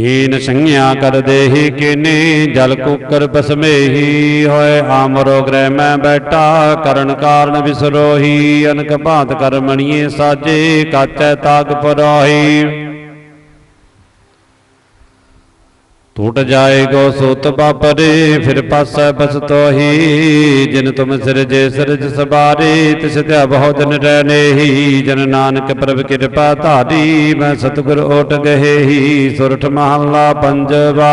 ਤੀਨ ਸੰਗਿਆ ਕਰ ਦੇਹੀ, ਕਿਨੇ ਜਲ ਕੁਕਰ ਬਸਮੇਹੀ। ਹੋਏ ਆਮਰੋ ਗ੍ਰਹਿ ਮੈਂ ਬੈਠਾ, ਕਰਨ ਕਾਰਨ ਵਿਸਰੋਹੀ। ਅਨਕ ਭਾਂਤ ਕਰ ਮਣੀਏ ਸਾਜੇ, ਕਾਚੈ ਤਾਗ ਪਰੋਹੀ। ਟੂਟ ਜਾਏਗੋ ਸੁਤ ਬਾਪਰੇ ਫਿਰ ਪਾਸੈ ਬਸ ਤੋਹੀ। ਜਿਨ ਤੁਮ ਸਿਰਜੇ ਸਿਰਜ ਸਬਾਰੇ ਤਿਸ ਤੇ ਬਹੁ ਦਿਨ ਰਹਿਨੇਹੀ ਜਨ ਨਾਨਕ ਪ੍ਰਭ ਕਿਰਪਾ ਧਾਰੀ, ਮੈਂ ਸਤਿਗੁਰ ਓਟ ਗਹੇਹੀ। ਸੁਰਠ ਮਹੱਲਾ ਪੰਜਵਾ।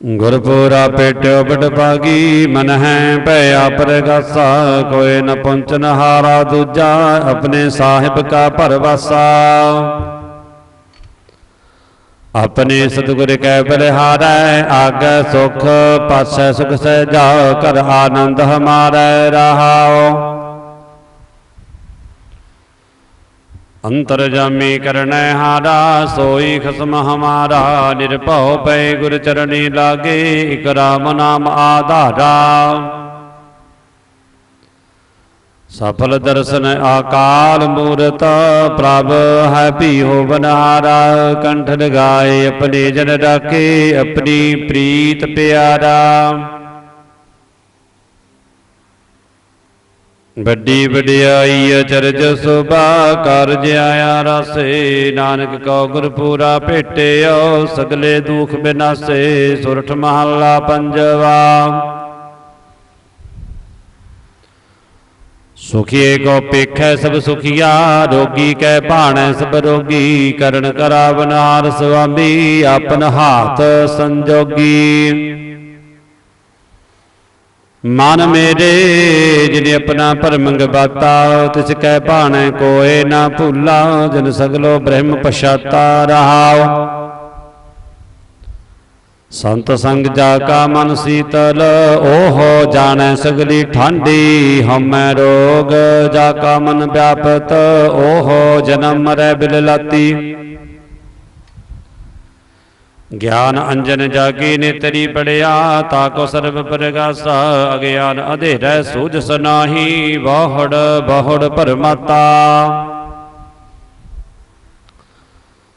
ਗੁਰਪੂਰਾ ਪੇਟਿਓ ਬੜ ਪਾਗੀ ਮਨ ਹੈ ਭਇਆ ਪ੍ਰਗਾਸਾ ਕੋਈ ਨ ਪਹੁੰਚਨ ਹਾਰਾ ਦੂਜਾ, ਆਪਣੇ ਸਾਹਿਬ ਕਾ ਭਰਵਾਸਾ। ਆਪਣੇ ਸਤਿਗੁਰ ਕੈ ਬਲਿਹਾਰੈ, ਆਗੈ ਸੁਖ, ਪਾਸੈ ਸੁਖ ਸਹਿ ਜਾ ਕਰ ਆਨੰਦ ਹਮਾਰੈ ਰਹਾਓ ਅੰਤਰ ਜਾਮੀ ਕਰਨੈ ਹਾਰਾ, ਸੋਈ ਖਸਮ ਹਮਾਰਾ, ਨਿਰਭਉ ਪੈ ਗੁਰ ਚਰਣੀ ਲਾਗੇ, ਇਕ ਰਾਮ ਨਾਮ ਆਧਾਰਾ। ਸਫਲ ਦਰਸ਼ਨ ਆਕਾਲ ਮੂਰਤ, ਪ੍ਰਭ ਹੈ ਭੀਓ ਬਨਾਰਾ, ਕੰਠ ਲਗਾਏ ਆਪਣੇ ਜਨ ਰਾਖੇ ਆਪਣੀ ਪ੍ਰੀਤ ਪਿਆਰਾ। ਵੱਡੀ ਵਡਿਆਈ ਅਚਰਜ ਸੁਭਾ ਕਾਰਜ ਆਇਆ ਰਸੇ। ਨਾਨਕ ਕਉ ਗੁਰਪੂਰਾ ਭੇਟਿਓ, ਸਗਲੇ ਦੁਖ ਬਿਨਾਸੇ। ਸੁਰਠ ਮਹੱਲਾ ਪੰਜਵਾ। ਸੁਖੀਏ ਕੋ ਪੇਖੈ ਸਭ ਸੁਖੀਆ, ਰੋਗੀ ਕੈ ਭਾਣੈ ਸਭ ਰੋਗੀ। ਕਰਨ ਕਰਾਵਨਾਰ ਸੁਆਮੀ, ਆਪਨ ਹਾਥ ਸੰਜੋਗੀ। ਮਨ ਮੇਰੇ ਜਿਨੇ ਆਪਣਾ ਭਰਮ ਗਵਾਤਾ ਤਿਸ ਕੈ ਭਾਣੇ ਕੋਏ ਨਾ ਭੂਲਾ, ਜਨ ਸਗਲੋ ਬ੍ਰਹਮ ਪਛਾਤਾ ਰਹਾਉ। ਸੰਤ ਸੰਗ ਜਾ ਕਾ ਮਨ ਸੀਤਲ, ਓਹੋ ਜਾਣੈ ਸਗਲੀ ਠਾਂਡੀ ਹਮੈ ਰੋਗ, ਜਾ ਕਾ ਮਨ ਵਿਆਪਤ, ਓਹੋ ਜਨਮ ਮਰੈ ਬਿਲ ਲਾਤੀ ਗਿਆਨ ਅੰਜਨ ਜਾਗੀ ਨੇਤਰੀ ਪੜਿਆ, ਤਾ ਕੋ ਸਰਬ ਪ੍ਰਗਾਸਾ, ਅਗਿਆਨ ਅਧੇਰੈ ਸੂਝਸ ਨਾਹੀ ਬਹੁੜ ਬਹੁੜ ਪਰਮਾਤਾ।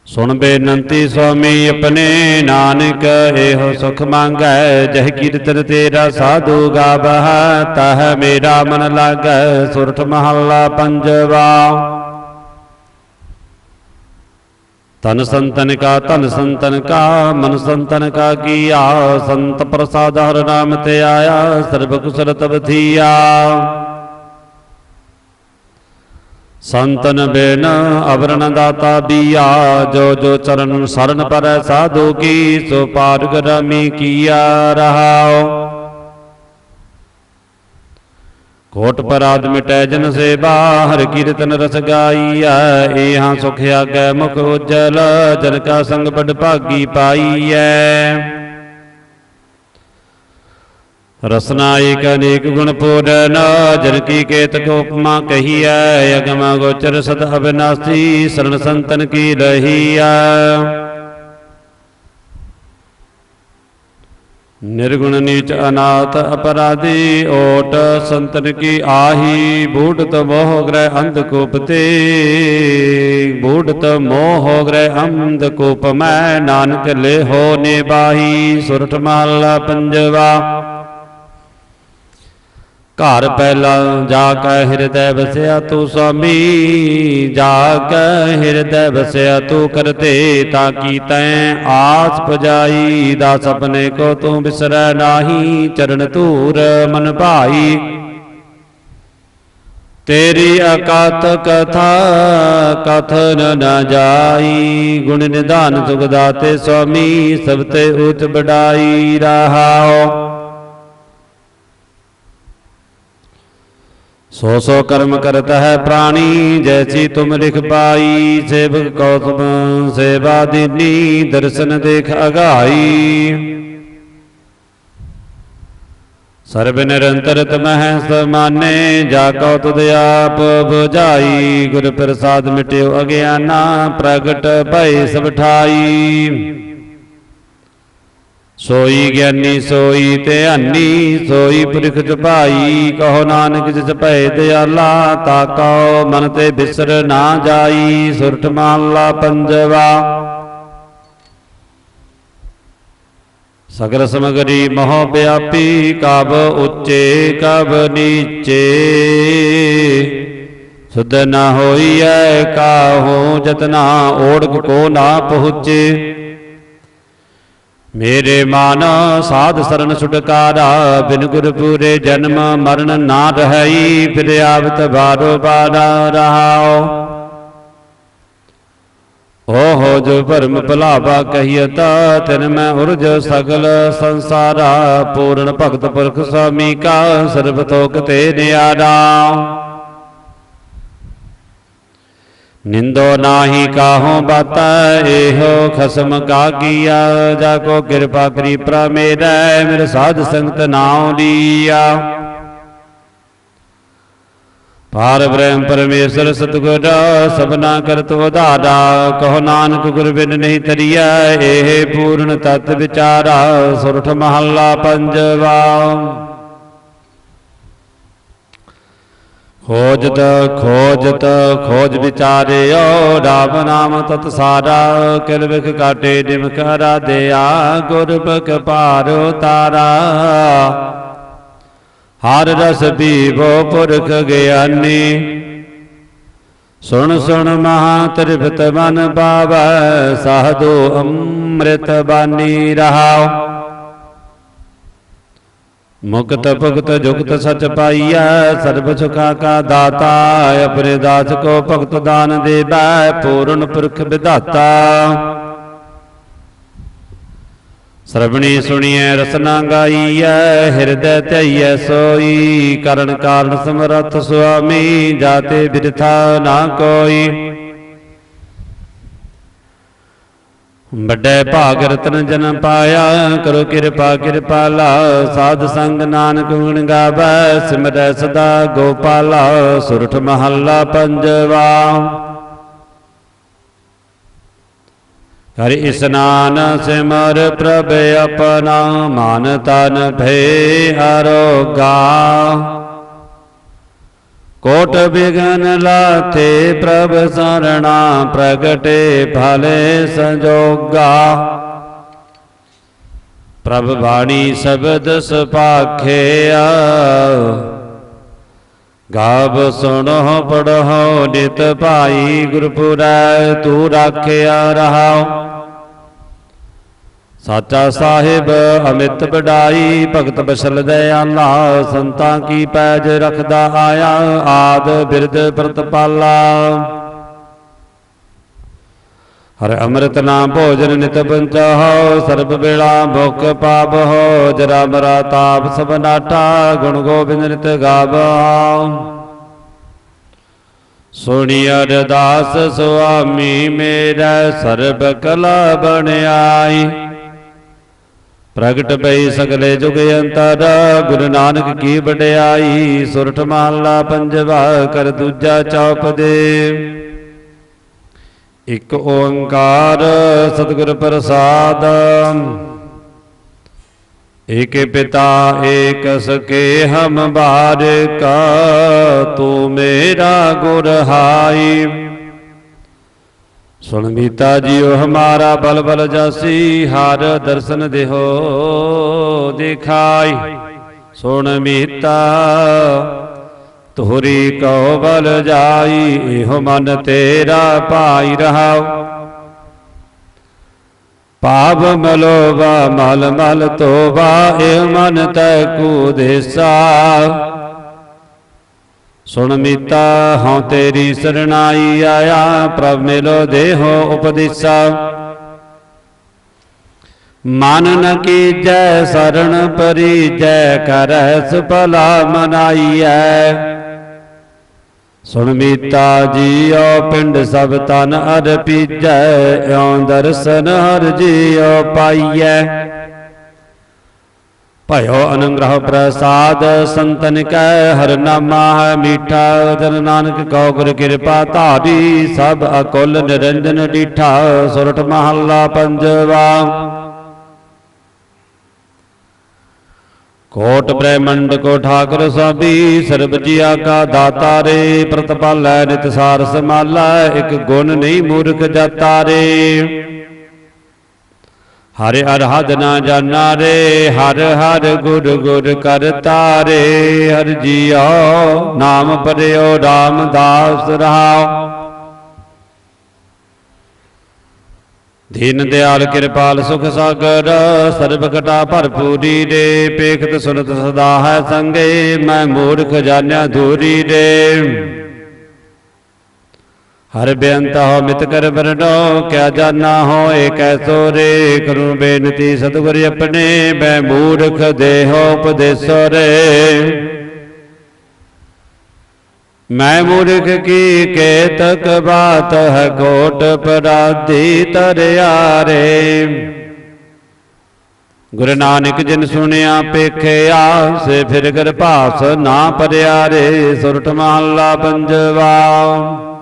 ਸੁਣ ਬੇਨੰਤੀ ਸੁਆਮੀ, ਆਪਣੇ ਨਾਨਕ ਇਹੋ ਸੁਖ ਮੰਗੈ, ਜਹ ਕੀਰਤਨ ਤੇਰਾ ਸਾਧੂ ਗਾਵਹ, ਤਹ ਮੇਰਾ ਮਨ ਲਾਗੈ ਸੁਰਠ ਮਹੱਲਾ ਪੰਜਵਾ। ਤਨ ਸੰਤਨ ਕਾ ਤਨ ਸੰਤਨ ਕਾ, ਮਨ ਸੰਤਨ ਕਾ ਕੀਆ। ਸੰਤ ਪ੍ਰਸਾਦ ਹਰ ਨਾਮ ਤੇ ਆਇਆ, ਸਰਬ ਕੁਸਲ ਤਬ ਥੀਆ। ਸੰਤਨ ਬਿਨ ਅਵਰਣ ਦਾਤਾ ਬੀਆ, ਜੋ ਜੋ ਚਰਨ ਸਰਨ ਪਰ ਸਾਧੂ ਕੀ, ਸੋ ਪਾਰਗ ਰਾਮੀ ਕੀਆ ਰਹਾਓ ਕੋਟ ਪਰਾਦ ਮਿਟੈ ਜਨ ਸੇਵਾ, ਹਰ ਕੀਰਤਨ ਰਸ ਗਾਈਐ, ਏਹਾਂ ਸੁਖ ਆਗੈ ਮੁਖ ਉਜਲ ਜਨ ਕਾ ਸੰਗ ਬੜ ਭਾਗੀ ਪਾਈਐ। ਰਸਨਾ ਏਕ ਅਨੇਕ ਗੁਣ ਪੂਰਨ ਜਨ ਕੀ ਕੇਤ ਕੋ ਉਪਮਾ ਕਹੀਐ, ਅਗਮ ਗੋਚਰ ਸਦ ਅਬਿਨਾਸੀ ਸਰਣ ਸੰਤਨ ਕੀ ਰਹੀਐ। ਨਿਰਗੁਣ ਨੀਚ ਅਨਾਥ ਅਪਰਾਧੀ ਓਟ ਸੰਤਨ ਕੀ ਆਹੀ, ਬੂਢਤ ਮੋਹ ਗ੍ਰਹਿ ਅੰਧ ਕੂਪ ਤੇ। ਬੂਢਤ ਮੋਹ ਗ੍ਰਹਿ ਅੰਧ ਕੂਪ ਮੈਂ, ਨਾਨਕ ਲੇਹੋ ਨਿਬਾਹੀ ਸੁਰਠ ਮਹਲਾ ਪੰਜਵਾ। ਘਰ ਪਹਿਲਾ ਜਾ ਕੇ ਹਿਰਦੈ ਵਸਿਆ ਤੂੰ ਸਵਾਮੀ ਜਾ ਕੇ ਹਿਰਦੈ ਵਸਿਆ ਤੂੰ ਕਰਤੇ, ਤਾਂ ਕੀ ਤੈਂ ਆਸ ਪਜਾਈ, ਦਾ ਆਪਣੇ ਕੋ ਤੂੰ ਬਿਸਰੈ ਨਾਹੀ, ਚਰਨ ਧੂਰ ਮਨ ਭਾਈ। ਤੇਰੀ ਅਕਤ ਕਥਾ ਕਥਨ ਨ ਜਾਈ, ਗੁਣ ਨਿਧਾਨ ਸੁਖ ਦਾਤੇ ਸਵਾਮੀ, ਸਭ ਤੇ ਉਚ ਬੜਾਈ ਰਹਾਓ ਸੋ ਸੋ ਕਰਮ ਕਰਤ ਹੈ ਪ੍ਰਾਣੀ, ਜੈਸੀ ਤੁਮ ਲਿਖ ਪਾਈ, ਸੇਵਕ ਕੋ ਸੇਵਾ ਦੀਨੀ, ਦਰਸ਼ਨ ਦੇਖ ਅਗਾਈ। ਸਰਬ ਨਿਰੰਤਰ ਤਮਹਿ ਸਮਾਨੇ ਜਾ ਕੋ ਤੁਧ ਆਪ 부ਝਾਈ ਗੁਰ ਪ੍ਰਸਾਦ ਮਿਟਿਓ ਅਗਿਆਨਾ, ਪ੍ਰਗਟ ਭਈ ਸਭ ਠਾਈ। ਸੋਈ ਗਿਆਨੀ, ਸੋਈ ਧਿਆਨੀ ਸੋਈ ਪੁਰਖ ਜਪਾਈ ਕਹੋ ਨਾਨਕ ਜਿਸ ਭੈ ਦਿਆਲਾ ਤਾ ਮਨ ਤੇ ਬਿਸਰ ਨਾ ਜਾਈ ਸੁਰਠ ਮਹਲਾ ਪੰਜਵਾ। ਸਗਲ ਸਮਗਰੀ ਮੋਹ ਵਿਆਪੀ, ਕਬ ਉੱਚੇ, ਕਬ ਨੀਚੇ। ਸੁਧ ਨ ਹੋਈਐ ਕਾਹੂ, ਜਤਨਾ ਓੜਕ ਕੋ ਨਾ ਪਹੁੰਚੇ। ਮੇਰੇ ਮਨ ਸਾਧ ਸਰਨ ਛੁਟਕਾਰਾ, ਬਿਨ ਗੁਰ ਪੂਰੇ ਜਨਮ ਮਰਨ ਨਾ ਰਹਈ ਫਿਰ ਆਵਤ ਬਾਰੋ ਬਾਰਾ ਰਹਾਓ। ਓਹੋ ਜੋ ਭਰਮ ਭੁਲਾਵਾ ਕਹੀਤਾ ਤਿਨ ਮੈਂ ਉਰਜ ਸਗਲ ਸੰਸਾਰਾ, ਪੂਰਨ ਭਗਤ ਪੁਰਖ ਸਵਾਮੀ ਕਾ, ਸਰਬ ਤੋਕ ਤੇ ਨਿਆਰਾ ਨਿੰਦੋ ਨਾਹੀ ਕਾਹੋ ਬਾਤਾ, ਇਹੋ ਖਸਮ ਕਾ ਕੀਆ ਜਾ ਕੋ ਕਿਰਪਾ ਕਰੀ ਪ੍ਰਾ ਮੇਰੇ ਸਾਧ ਸੰਗਤ ਨਾਉ ਲੀਆ। ਪਾਰ ਬ੍ਰਹਮ ਪਰਮੇਸ਼ਰ ਸਤਿਗੁਰ, ਸਭਨਾ ਕਰਤ ਉਧਾਰਾ ਕਹੋ ਨਾਨਕ ਗੁਰ ਬਿਨ ਨਹੀਂ ਤਰੀਆ, ਇਹ ਪੂਰਨ ਤਤ ਵਿਚਾਰਾ, ਸੁਰਠ ਮਹੱਲਾ ਪੰਜਵਾ। ਖੋਜਤ ਖੋਜਤ, ਖੋਜ ਵਿਚਾਰਿਓ, ਰਾਮ ਨਾਮ ਤਤ ਸਾਰਾ, ਕਿਲ ਵਿਖ ਕਾਟੇ ਨਿਮਕ ਰਾਧਿਆ ਗੁਰਬਖ ਪਾਰ ਤਾਰਾ। ਹਰ ਰਸ ਪੀਵੋ ਪੁਰਖ ਗਿਆਨੀ। ਸੁਣ ਸੁਣ ਮਹਾ ਤ੍ਰਿਪਤ ਮਨ ਪਾਵੈ ਸਾਧੂ ਅੰਮ੍ਰਿਤ ਬਾਨੀ ਰਹਾਉ। ਮੁਕਤ ਭਗਤ ਜੁਗਤ ਸਚ ਪਾਈਐ, ਸਰਬ ਸੁਖਾ ਕਾ ਦਾਤਾ, ਆਪਣੇ ਦਾਸ ਕੋ ਭਗਤ ਦਾਨ ਦੇਵੈ, ਪੂਰਨ ਪੁਰਖ ਵਿਧਾਤਾ। ਸਰਬਣੀ ਸੁਣੀਐ, ਰਸਨਾ ਗਾਈਐ, ਹਿਰਦੈ ਧਈਐ ਸੋਈ, ਕਰਨ ਕਾਰਨ ਸਮਰਥ ਸੁਆਮੀ, ਜਾਤੇ ਬਿਰਥਾ ਨਾ ਕੋਈ। ਵੱਡੇ ਭਾਗ ਰਤਨ ਜਨ ਪਾਇਆ, ਕਰੋ ਕਿਰਪਾ ਕਿਰਪਾਲਾ ਸਾਧ ਸੰਗ ਨਾਨਕ ਗੁਣ ਗਾਵੈ, ਸਿਮਰੈ ਸਦਾ ਗੋਪਾਲਾ, ਸੁਰਠ ਮਹੱਲਾ ਪੰਜਵਾ। ਹਰਿ ਇਸਨਾਨ ਸਿਮਰ ਪ੍ਰਭ ਆਪਣਾ, ਮਨ ਤਨ ਭੇ ਅਰੋਗਾ ਕੋਟ ਬਿਗਨ ਲਾਥੇ ਪ੍ਰਭ ਸਰਣਾ ਪ੍ਰਗਟੇ ਭਲੇ ਸੰਜੋਗਾ। ਪ੍ਰਭ ਬਾਣੀ ਸ਼ਬਦ ਸੁਪਾਖਿਆ। ਗਾਵ ਸੁਣੋ ਪੜੋ ਨਿਤ ਭਾਈ ਗੁਰਪੁਰੈ ਤੂੰ ਰਾਖਿਆ ਰਹਾਉ। ਸਾਚਾ ਸਾਹਿਬ, ਅਮਿਤ ਬਡਾਈ ਭਗਤ ਬਸਲ ਦਇਆਲਾ ਸੰਤਾਂ ਕੀ ਪੈਜ ਰਖਦਾ ਆਇਆ, ਆਦ ਬਿਰਦ ਪ੍ਰਤਪਾਲਾ ਹਰ ਅੰਮ੍ਰਿਤ ਨਾਮ ਭੋਜਨ ਨਿਤ ਪੰਚਾਹੋ, ਸਰਬ ਵੇਲਾ ਭੁਖ ਪਾਵਹੁ ਜਰਾ ਮਰਾ ਤਾਪ ਸਭ ਨਾਟਾ, ਗੁਣ ਗੋਬਿੰਦ ਨਿਤ ਗਾਵਹੁ ਸੁਣਿਆ ਅਰਦਾਸ ਸੁਆਮੀ ਮੇਰਾ ਸਰਬ ਕਲਾ ਬਣਾਈ ਪ੍ਰਗਟ ਪਈ ਸਗਲੇ ਜੁਗ ਅੰਤਰ ਗੁਰੂ ਨਾਨਕ ਕੀ ਵਡਿਆਈ, ਸੁਰਠ ਮਹਲਾ ਪੰਜਵਾ ਕਰ ਦੂਜਾ ਚੌਪਦੇ ਇਕ ਓੰਕਾਰ ਸਤਿਗੁਰ ਪ੍ਰਸਾਦ, ਏਕੇ ਪਿਤਾ ਏਕ ਸਕੇ ਹਮ ਬਾਰਿਕਾ, ਤੂੰ ਮੇਰਾ ਗੁਰ ਹਾਈ। ਸੁਣ ਮੀਤਾ ਜੀਓ ਹਮਾਰਾ ਬਲ ਬਲ ਜਾਸੀ, ਹਰ ਦਰਸ਼ਨ ਦੇਹੋ ਦਿਖਾਈ। ਸੁਣ ਮੀਤਾ ਤੋਰੀ ਕਉ ਬਲ ਜਾਈ, ਇਹੋ ਮਨ ਤੇਰਾ ਭਾਈ ਰਹਾਉ। ਪਾਪ ਮਲੋਵਾ, ਮਲ ਮਲ ਤੋਬਾ ਇਹ ਮਨ ਤੈ ਕੂ ਦੇਸਾ ਸੁਣ ਮੀਤਾ, ਹਉ ਤੇਰੀ ਸਰਣਾਈ ਆਇਆ, ਪ੍ਰਭ ਮਿਲੋ ਦੇਹੋ ਉਪਦੇਸਾ। ਮਨ ਨ ਕੀਜੈ ਸਰਣ ਪਰੀਜੈ ਕਰੈ ਸੁਪਲਾ ਮਨਾਈਐ। ਸੁਣ ਮੀਤਾ, ਜੀਉ ਪਿੰਡ ਸਭ ਤਨ ਅਰ ਪੀਜੈ ਦਰਸ਼ਨ ਹਰ ਜੀਉ ਪਾਈਐ। ਭਇਓ ਅਨੰਗ੍ਰਹ ਪ੍ਰਸਾਦ, ਸੰਤਨ ਕੈ ਹਰ ਨਾਮਾ ਹੈ ਮੀਠਾ, ਜਨ ਨਾਨਕ ਕਉ ਗੁਰ ਕਿਰਪਾ ਧਾਰੀ, ਸਭ ਅਕੁਲ ਨਿਰੰਜਨ ਡੀਠਾ ਸੁਰਠ ਮਹੱਲਾ ਪੰਜਵਾ। ਕੋਟ ਬ੍ਰਹਮੰਡ ਕੋ ਠਾਕੁਰ ਸਾਬੀ, ਸਰਬ ਜੀਆ ਕਾ ਦਾਤਾ ਰੇ, ਪ੍ਰਤਪਾਲੈ ਨਿਤ ਸਾਰ ਸਮਾਲਾ ਇਕ ਗੁਣ ਨਹੀਂ ਮੂਰਖ ਜਾਤਾ ਰੇ। ਹਰ ਅਰਹਦ ਨਾ ਜਾਣਾ ਰੇ, ਹਰ ਹਰ ਗੁਰ ਗੁਰ ਕਰਤਾ ਰੇ ਹਰ ਜੀਓ, ਨਾਮ ਪਰਿਓ ਰਾਮਦਾਸ ਰਹਾਓ। ਦੀਨ ਦਿਆਲ ਕਿਰਪਾਲ ਸੁਖ ਸਾਗਰ ਸਰਬ ਘਟਾ ਭਰਪੂਰੀ ਰੇ। ਪੇਖਤ ਸੁਨਤ ਸਦਾ ਹੈ ਸੰਗੇ, ਮੈਂ ਮੂਰਖ ਜਾਣਿਆ ਦੂਰੀ ਰੇ। ਹਰ ਬੇਅੰਤ ਹੋ ਮਿਤ ਕਰ ਬਰਨੋ ਕਿਆ ਜਾਣਾ ਹੋ, ਏਕ ਐਸੋ ਰੇ ਕਰੂੰ ਬੇਨਤੀ ਸਤਿਗੁਰ ਆਪਣੇ ਮੈਂ ਮੂਰਖ ਦੇਹੋ ਉਪਦੇਸੋ ਰੇ। ਮੈਂ ਮੂਰਖ ਕੀ ਕੇਤਕ ਬਾਤ ਹੈ ਕੋਟ ਪਰਾਧੀ ਤਰਿਆਰੇ ਗੁਰੂ ਨਾਨਕ ਜਿਨ ਸੁਣਿਆ, ਪੇਖਿਆ, ਸੇ ਫਿਰ ਕਰ ਭਾਸ ਨਾ ਪਰਿਆ ਰੇ। ਸੁਰਠ ਮਹੱਲਾ ਪੰਜਵਾ।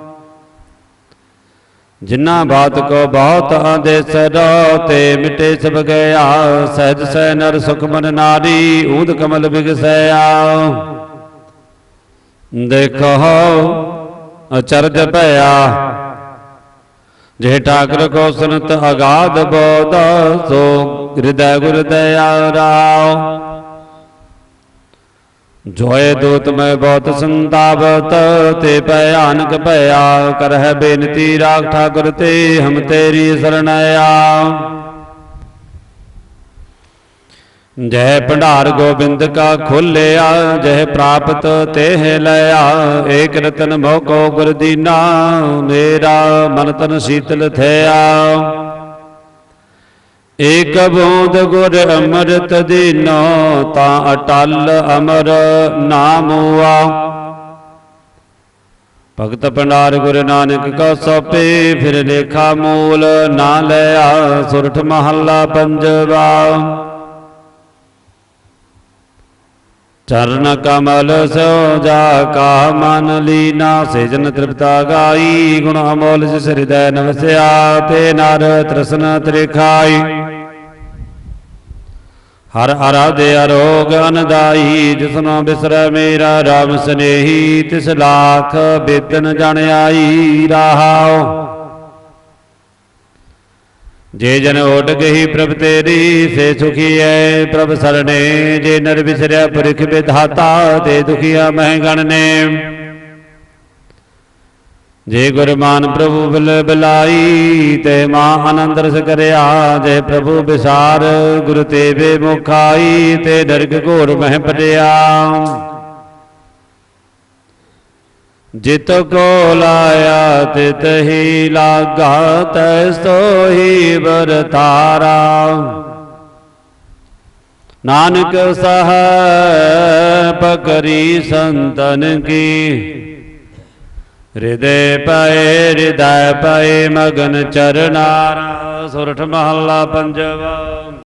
ਜਿਨ੍ਹਾਂ ਬਾਤ ਕੋ ਬਹੁਤ ਆਦੇਸ ਰੋ ਤੇ ਮਿਟੇ ਸਭ ਗਿਆ। ਸਹਿਜ ਸਹਿ ਨਰ ਸੁਖ ਮਨ ਨਾਰੀ, ਊਦ ਕਮਲ ਬਿਗਸਿਆ। ਦੇਖੋ, ਅਚਰਜ ਭਇਆ। ਜੇ ਠਾਕਰ ਕੋ ਸੁਨਤ ਅਗਾਧ ਬੋਧ, ਸੋ ਹਿਰਦੈ ਗੁਰ ਦਇਆ ਰਾਉ ਜੋਏ ਦੂਤ ਮੈਂ ਬਹੁਤ ਸੰਤਾਪਤ, ਤੇ ਭਿਆਨਕ ਭਇਆ ਕਰਹਿ ਬੇਨਤੀ ਰਾਖ ਠਾਕੁਰ ਤੇ, ਹਮ ਤੇਰੀ ਸਰਣ ਆਇਆ। ਜੈ ਭੰਡਾਰ ਗੋਬਿੰਦ ਕਾ ਖੋਲਿਆ, ਜੈ ਪ੍ਰਾਪਤ ਤੇਹ ਲਿਆ, ਏਕ ਰਤਨ ਮੋਹ ਕੋ ਗੁਰ ਮੇਰਾ ਮਨ ਤਨ ਸੀਤਲ ਥਿਆ। ਏਕ ਬੂੰਦ ਗੁਰ ਅੰਮ੍ਰਿਤ ਦੀਨੋ, ਤਾਂ ਅਟਲ ਅਮਰ ਨਾਮੁਆ ਭਗਤ ਭੰਡਾਰ ਗੁਰੂ ਨਾਨਕ ਕਾ ਸੋਪੇ, ਫਿਰ ਲੇਖਾ ਮੂਲ ਨਾ ਲਿਆ, ਸੁਰਠ ਮਹੱਲਾ ਪੰਜਵਾ। ਚਰਨ ਕਮਲ ਸੋ ਜਾ ਕਾ ਮਨ ਲੀਨਾ, ਸੇਜਨ ਤ੍ਰਿਪਤਾ ਗਾਈ, ਗੁਣ ਅਮੋਲ ਜਿਸ ਹਿਰਦੈ ਨਵਸਿਆ ਤੇ ਨਰ ਤ੍ਰਿਸ਼ਨ ਤ੍ਰਿਖਾਈ। ਹਰ ਅਰਾਧੇ ਅਰੋਗ ਅਨਦਾਈ ਜਿਸਨੋ ਬਿਸਰੈ ਮੇਰਾ ਰਾਮ ਸਨੇਹੀ, ਤਿਸ ਲਾਖ ਬੇਦਨ ਜਣ ਆਈ ਰਹਾਉ। ਜੇ ਜਨ ਓਟ ਗਈ ਪ੍ਰਭ ਤੇਰੀ, ਸੇ ਸੁਖੀ ਐ ਪ੍ਰਭ ਸਰਣੇ। ਜੇ ਨਰ ਵਿਸਰਿਆ ਪੁਰਖ ਵਿਧਾਤਾ ਤੇ ਦੁਖੀਆ ਮਹਿ ਗਣਨੇ। ਜੇ ਗੁਰਮਾਨ ਪ੍ਰਭੂ ਬਿਲ ਬਿਲਾਈ ਤੇ ਮਾਂ ਆਨੰਦ ਰਸ ਕਰਿਆ, ਜੇ ਪ੍ਰਭੂ ਵਿਸਾਰ ਗੁਰ ਤੇਵੇ ਮੁਖਾਈ ਤੇ ਡਰਗ ਘੋਰ ਮਹਿ ਪਟਿਆ। ਜਿਤ ਕੋ ਲਾਇਆ, ਤਿਤ ਹੀ ਲਾਗਾ ਤੈ ਸੋਈ ਵਰਤਾਰਾ ਨਾਨਕ ਸਹ ਪਕਰੀ ਸੰਤਨ ਕੀ ਹਿਰਦੇ ਪਏ ਹਿਰਦੈ ਪਾਏ ਮਗਨ ਚਰਨਾਰ ਸੁਰਠ ਮਹੱਲਾ ਪੰਜਵਾ।